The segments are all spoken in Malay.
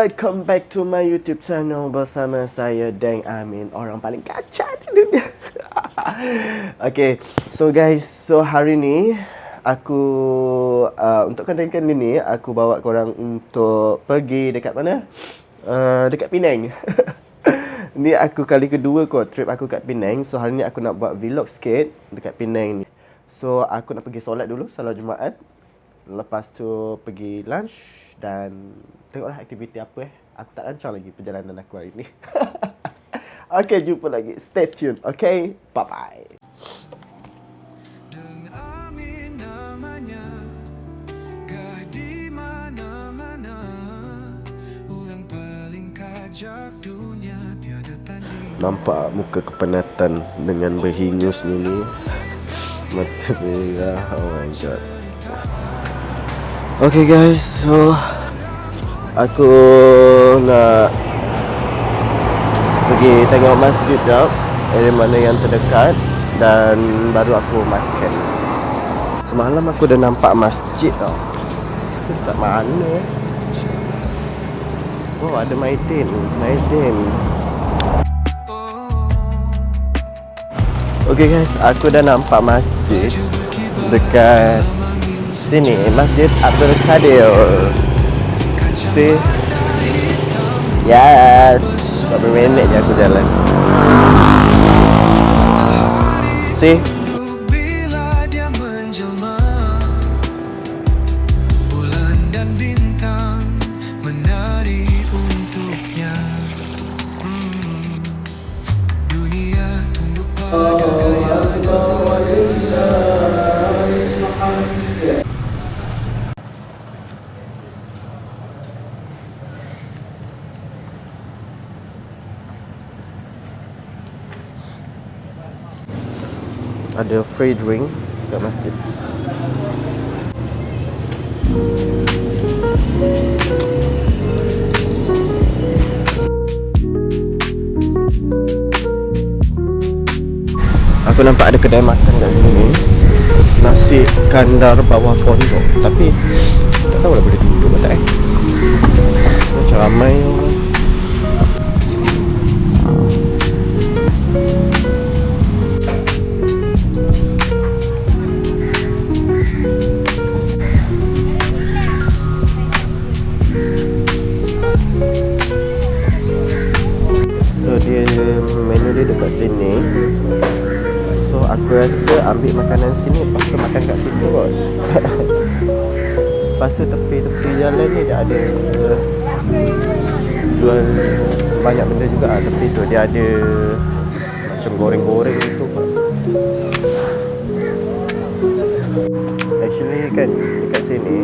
welcome back to my YouTube channel bersama saya Deng Amin, orang paling kacau di dunia. okay, so guys, so hari ni aku uh, untuk konten ni aku bawa korang untuk pergi dekat mana? Uh, dekat Penang. ni aku kali kedua kot trip aku kat Penang. So hari ni aku nak buat vlog sikit dekat Penang ni. So aku nak pergi solat dulu, solat Jumaat. Lepas tu pergi lunch dan tengoklah aktiviti apa eh. Aku tak rancang lagi perjalanan aku hari ni. okay, jumpa lagi. Stay tune. Okay, bye-bye. Nampak muka kepenatan dengan berhingus ni ni. Mata merah. Oh my god. Okay guys, so aku nak pergi tengok masjid jap area mana yang terdekat dan baru aku makan. Semalam aku dah nampak masjid tau. Tak mana. Oh ada Maidin, Maidin. Okay guys, aku dah nampak masjid dekat sini, Masjid Abdul Kadir. See? Yes. Berapa minit je aku jalan. See? Ada free drink kat masjid. Aku nampak ada kedai makan kat sini. Nasi kandar bawah pondok. Tapi Tak tahu lah boleh duduk atau tak eh. Macam ramai ada Macam goreng-goreng tu kot Actually kan dekat sini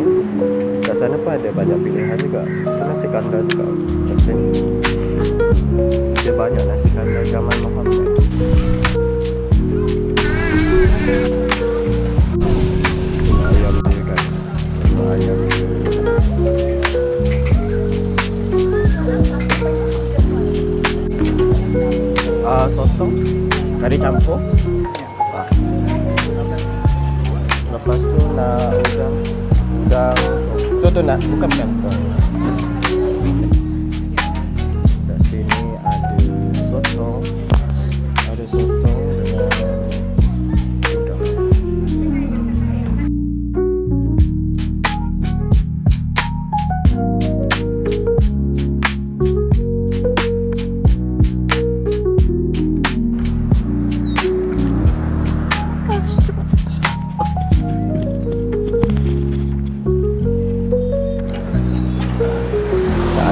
Kat sana pun ada banyak pilihan juga. Tu nasi kandar juga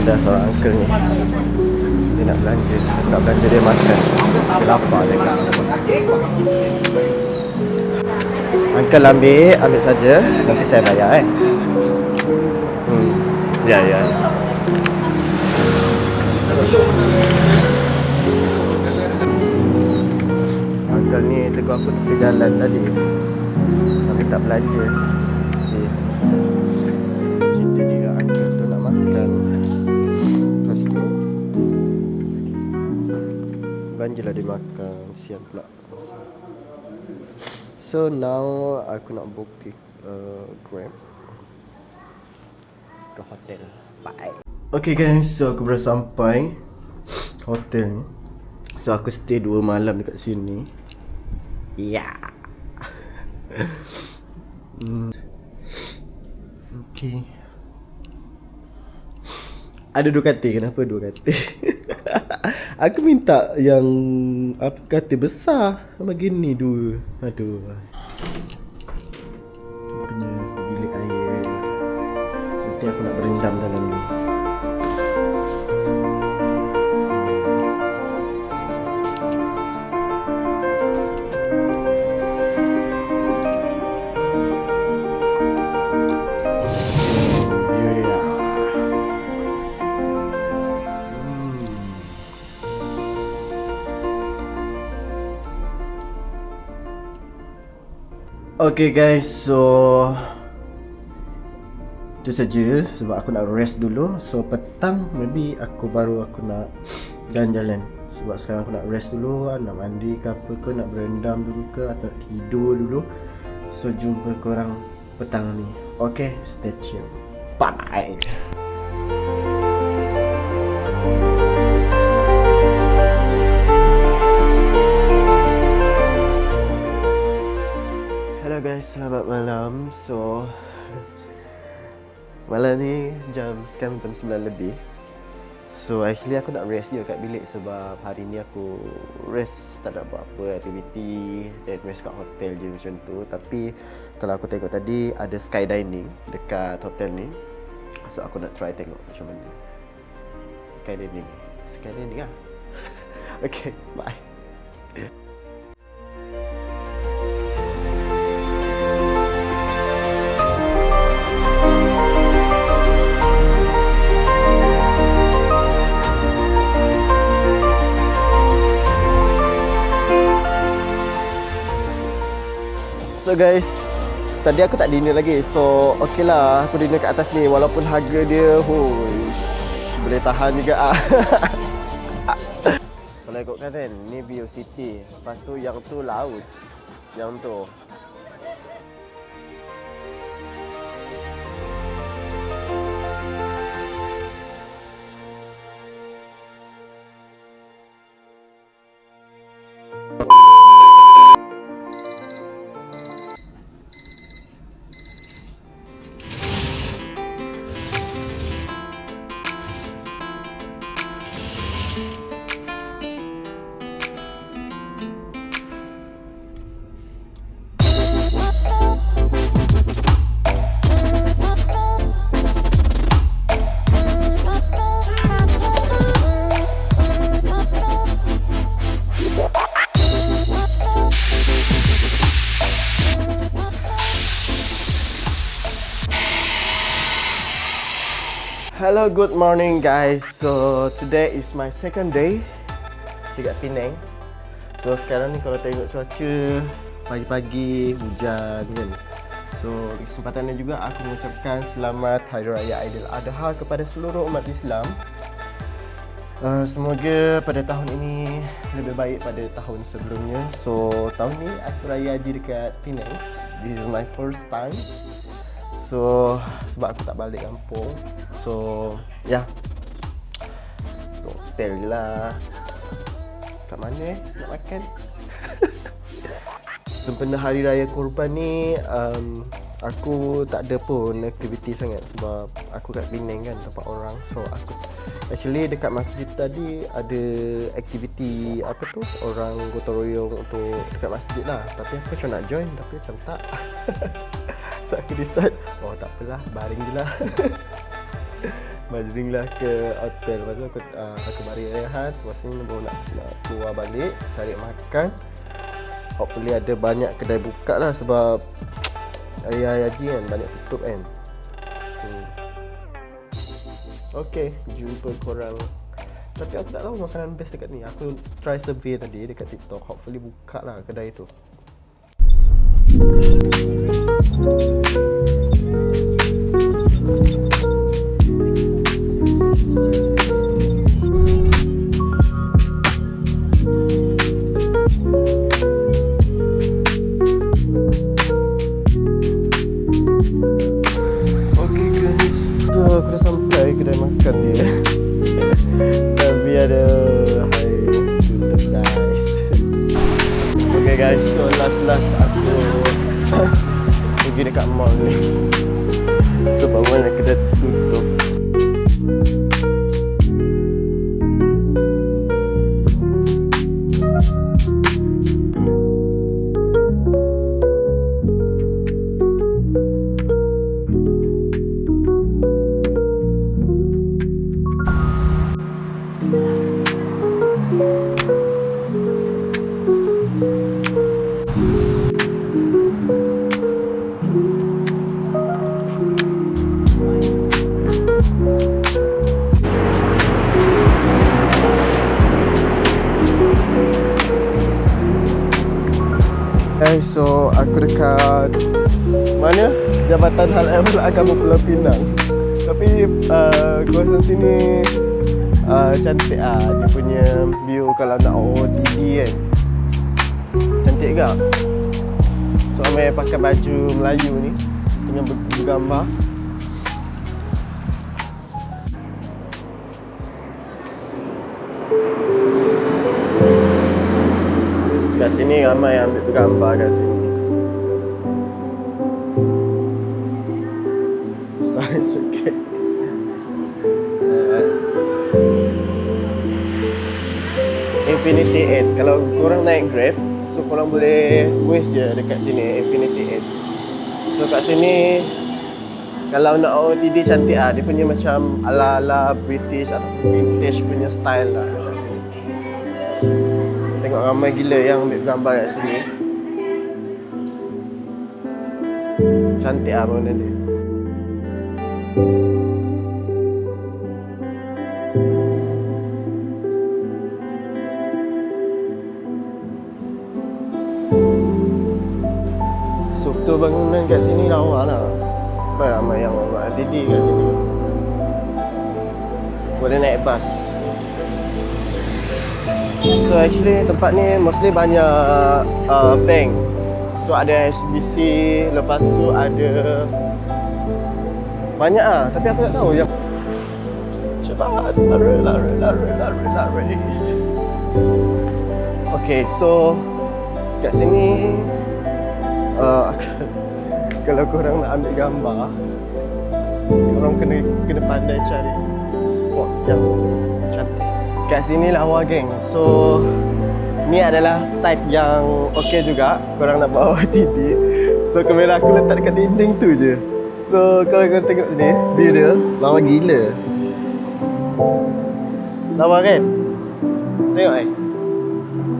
ada seorang uncle ni. Dia nak belanja nak belanja dia makan. Dia lapar dia kan Uncle ambil Ambil saja. Nanti saya bayar eh. Hmm. Ya ya. Uncle ni tegur aku tepi jalan tadi. Tapi tak belanja Belanjalah dia makan Siap pula So now aku nak book uh, Grab ke hotel. Bye. Okay guys, so aku baru sampai hotel ni. So aku stay 2 malam dekat sini. Ya. Yeah. hmm. Okay. Ada dua katil, kenapa dua katil? aku minta yang apa katil besar begini dua. Aduh. Punya bilik air. Nanti aku nak berendam dalam ni. Okay guys, so itu saja sebab aku nak rest dulu. So petang maybe aku baru aku nak jalan-jalan. Sebab sekarang aku nak rest dulu, nak mandi ke apa ke, nak berendam dulu ke atau nak tidur dulu. So jumpa korang petang ni. Okay, stay tune. Bye. Selamat malam. So malam ni jam sekarang jam 9 lebih. So actually aku nak rest je kat bilik sebab hari ni aku rest tak ada buat apa aktiviti dan rest kat hotel je macam tu. Tapi kalau aku tengok tadi ada sky dining dekat hotel ni. So aku nak try tengok macam mana. Sky dining ah. okay, bye. So guys, tadi aku tak dinner lagi. So okay lah aku dinner kat atas ni walaupun harga dia hui boleh tahan juga ah. Kalau ikutkan kan, ni view city. Lepas tu yang tu laut. Yang tu. Hello, good morning guys. So today is my second day dekat Penang. So sekarang ni kalau tengok cuaca pagi-pagi hujan kan. So di kesempatan ini juga aku mengucapkan selamat Hari Raya Aidiladha kepada seluruh umat Islam. Uh, semoga pada tahun ini lebih baik pada tahun sebelumnya. So tahun ni aku raya haji dekat Penang. This is my first time. So sebab aku tak balik kampung. So ya. Yeah. Hotel lah. Kat mana eh nak makan? Sempena Hari Raya Korban ni um, Aku tak ada pun aktiviti sangat Sebab aku kat Penang kan tempat orang So aku Actually dekat masjid tadi ada aktiviti apa tu Orang gotong royong untuk dekat masjid lah Tapi aku macam nak join tapi macam tak So aku decide. Oh tak apalah baring je lah. Majring lah ke hotel. Lepas tu aku, uh, aku mari rehat. Lepas ni baru nak, nak keluar balik Cari makan. Hopefully ada banyak kedai buka lah Sebab Hari-hari haji kan Banyak tutup kan. Hmm. Okay Jumpa korang. Tapi aku tak tahu makanan best dekat ni. Aku try survey tadi dekat TikTok. Hopefully buka lah kedai tu Okay Guys, so aku dekat mana? Jabatan Hal Ehwal Agama Pulau Pinang. Tapi uh, kawasan sini uh, cantik ah dia punya view kalau nak OOTD kan. Cantik ke? So pakai baju Melayu ni ber- bergambar. Sini ramai yang ambil gambar kat sini. Infinity 8. Kalau korang naik Grab, so korang boleh waste je dekat sini Infinity 8. So kat sini kalau nak OOTD cantik ah, dia punya macam ala-ala British atau vintage punya style lah. Tengok ramai gila yang ambil gambar kat sini. Cantik lah bangunan dia Struktur bangunan kat sini lawa lah. Ramai ramai yang buat. RTD kat sini. Boleh naik bas So actually tempat ni mostly banyak uh, bank. So ada HSBC, lepas tu ada Banyak ah, tapi aku tak tahu yang Cepat, lari, lari, lari, lari, lari Okay, so Kat sini uh, Kalau korang nak ambil gambar Korang kena kena pandai cari spot yang Kat sini lawa geng. So Ni adalah site yang okey juga. Korang nak bawa OTD So kamera aku letak dekat dinding tu je. So kalau korang tengok sini. View dia lawa gila. Lawa kan? Tengok eh?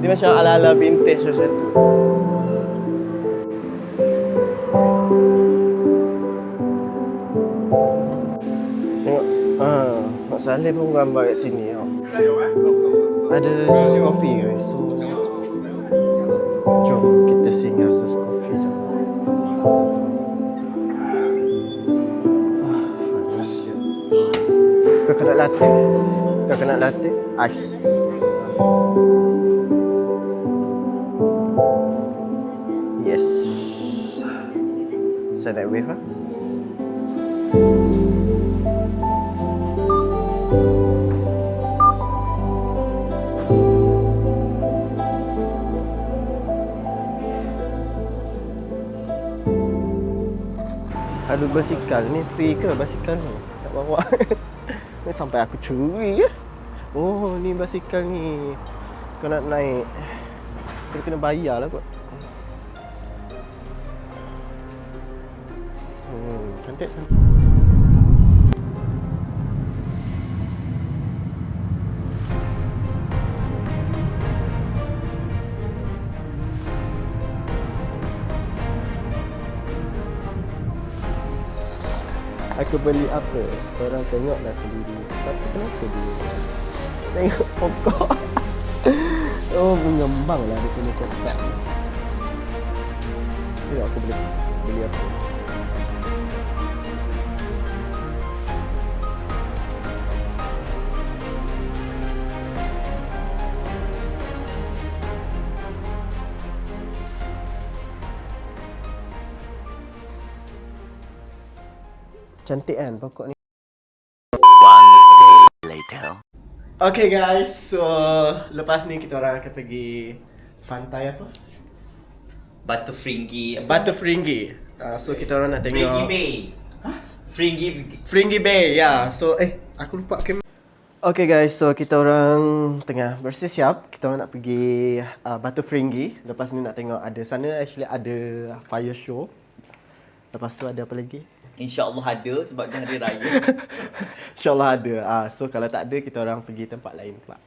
Dia macam ala-ala vintage macam tu Saleh pun gambar kat sini tau Ada sus coffee guys So Jom kita singgah sus coffee jom Ah. Kau kena latte. Kau kena latte Ice. Yes. Saya naik wave lah Basikal ni free ke basikal ni? Nak bawa. ni sampai aku curi ke? Oh, ni basikal ni. Kau nak naik. Kau kena bayar lah kot. Hmm, cantik cantik. Aku beli apa? Korang tengoklah sendiri. Tapi kenapa dia? Tengok pokok. oh, mengembang lah dia punya kotak. Tengok aku beli beli apa? Cantik kan pokok ni? Okay guys, so lepas ni kita orang akan pergi pantai apa? Batu Fringi? Batu Fringi. Uh, so kita orang nak tengok Fringi Bay Fringi Fringi Bay, ya. Yeah. So eh aku lupa kem. Okay guys, so kita orang tengah bersiap. Kita orang nak pergi uh, Batu Fringi. Lepas ni nak tengok ada sana actually ada fire show. Lepas tu ada apa lagi? InsyaAllah ada sebab dia hari raya InsyaAllah ada. Ah, so kalau tak ada kita orang pergi tempat lain pula.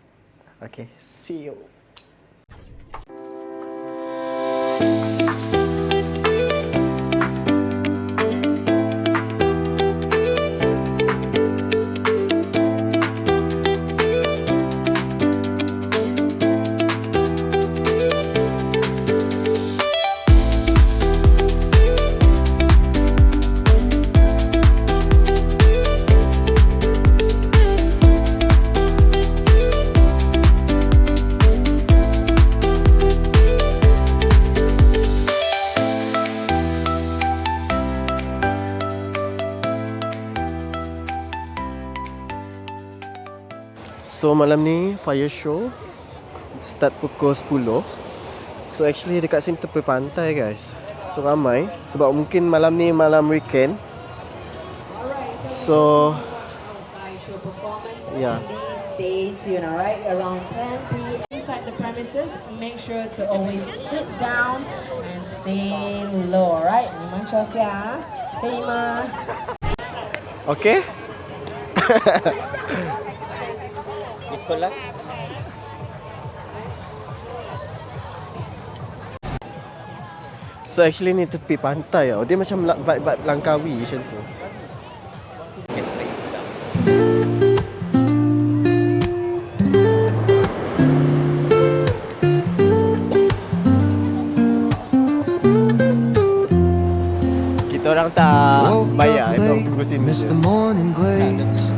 Okay, see you. So malam ni fire show start pukul 10. So actually dekat sini tepi pantai guys. So ramai sebab mungkin malam ni malam weekend. So Fire show performance. Yeah. Please stay tuned, alright? Around 10 p.m. Inside the premises, make sure to always sit down and stay low, alright? 你们说下，可以吗？ okay. Ikut lah So actually ni tepi pantai tau. Dia macam vibe-vibe Langkawi macam tu. Kita orang tak bayar late, tunggu sini je.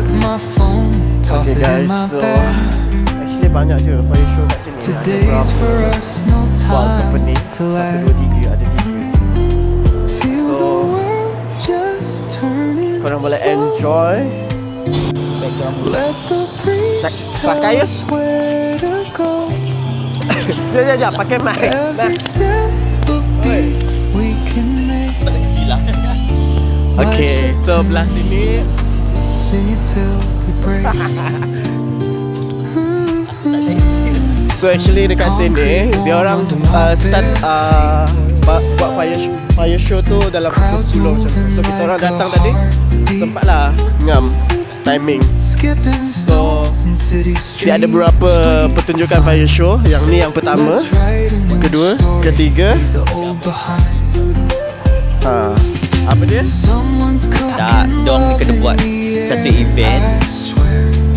Okay it in guys, my so bag. actually banyak je fire show kat sini. Ada Today's berapa for us, no Buat company time to Satu, lag. dua, tiga Ada tiga Feel the So- world just turning. Korang boleh slow. enjoy Background Let the breeze Cak- tell pakai ya? us where to go. Sekejap, sekejap Pakai mic Every step a beat we can make. Tak ada gila Okay, so belah sini Sing it till we break. So actually dekat sini Dia orang uh, start uh, Buat fire show, fire show tu Dalam pukul 10 macam tu So kita orang datang tadi Sempatlah Ngam Timing So. Dia ada beberapa pertunjukan fire show Yang ni yang pertama kedua, ketiga. ha, Apa dia? Tak, dong kena buat satu event.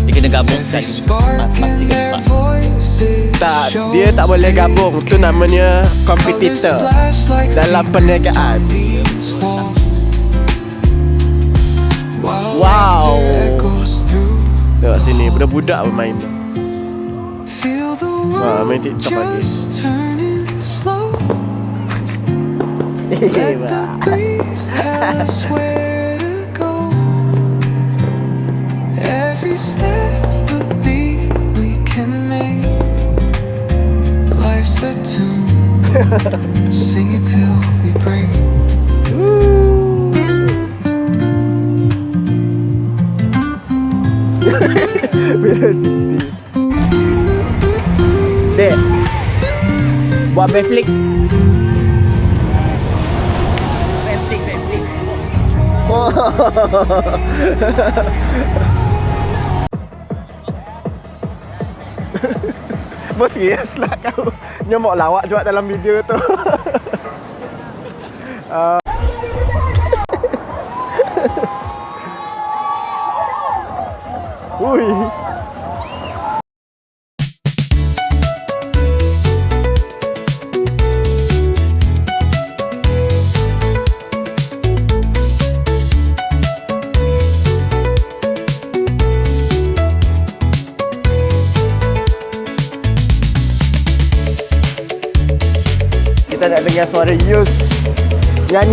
Dia kena gabung sekali spark Empat, tiga, empat Tak, dia tak boleh gabung Tu namanya competitor Dalam perniagaan Wow. Tengok sini Budak-budak bermain Wah, main TikTok lagi. just every step we can make. Life's a tune, sing it till we break. Bener Dek. Buat backflip. Flick, backflip. Oh. Bos serius lah kau Nyomok lawak juga dalam video tu uh.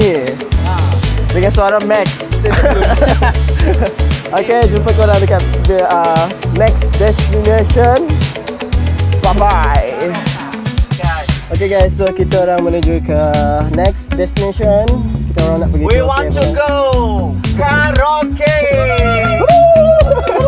Nyanyi Dengan suara Max. Okay, jumpa korang dekat the, uh, next destination. Bye bye Okay guys, so kita orang menuju ke next destination. Kita orang nak pergi We want to go. Karaoke.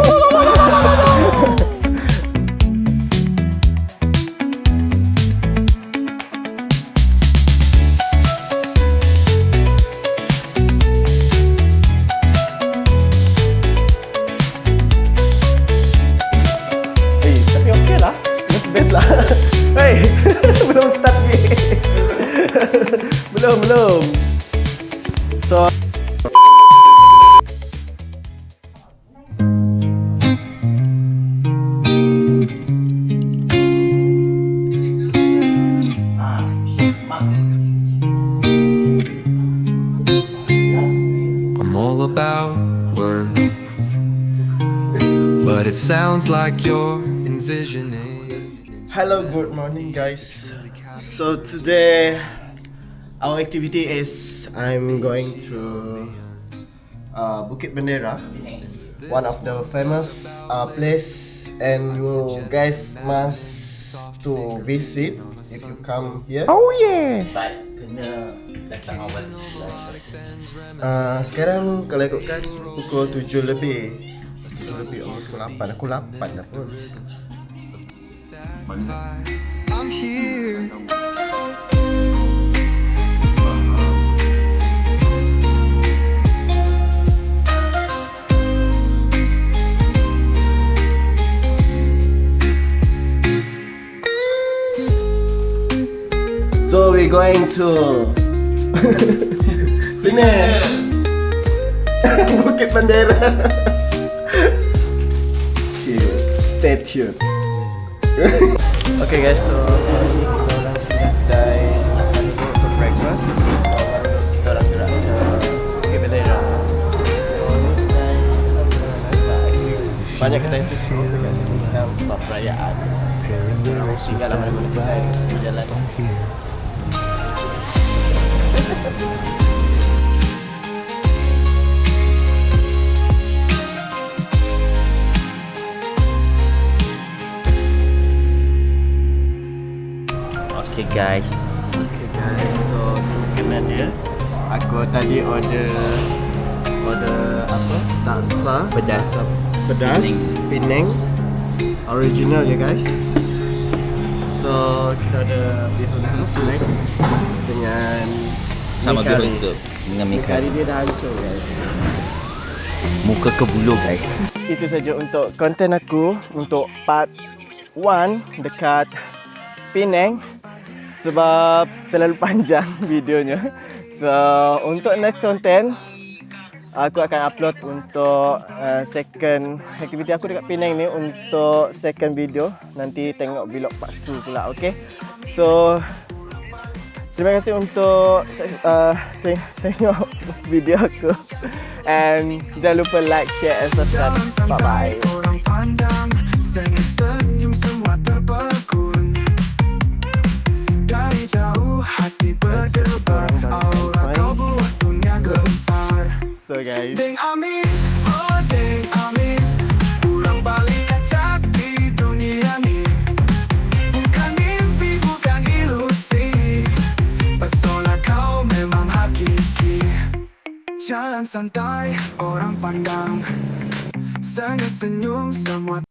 it sounds like you're envisioning. Hello, good morning, guys. So today, our activity is I'm going to uh, Bukit Bendera, one of the famous uh, place, and you guys must to visit if you come here. Oh yeah. But kena datang awal 11. Uh, sekarang kalau ikutkan pukul 7 lebih. 7 lebih, almost pukul 8. Aku 8 dah pun. I'm here. So we going to Sini Bukit Bendera okay, Stay tuned. Okay guys, so Hari ni kita orang singgah kedai Hari ni untuk breakfast So baru kita orang gerak ke Bukit Bendera So ni kedai Actually banyak kedai tutup dekat sini. Sekarang sebab perayaan. Kita orang tinggal lah mana-mana kedai di jalan guys. Okay guys, so makanan dia Aku tadi order Order apa? Laksa Pedas. Pedas Penang. Penang Original ya guys So kita ada bihun soup next Dengan Sama bihun soup dengan mi Mi curry curry. dia dah hancur guys Muka ke bulu guys. Itu saja untuk konten aku Untuk part 1 Dekat Penang Sebab terlalu panjang videonya. So untuk next content Aku akan upload untuk uh, second aktiviti aku dekat Penang ni Untuk second video. Nanti tengok vlog part 2 pula okay? So Terima kasih untuk uh, teng- tengok video aku. And jangan lupa like, share and subscribe. Bye-bye. Orang So guys. Deng Amin, oh Deng Amin. Pulang balik kacak di dunia ni. Bukan mimpi, bukan ilusi. Pesona kau memang hakiki. Jalan santai, orang pandang. Sangat senyum semua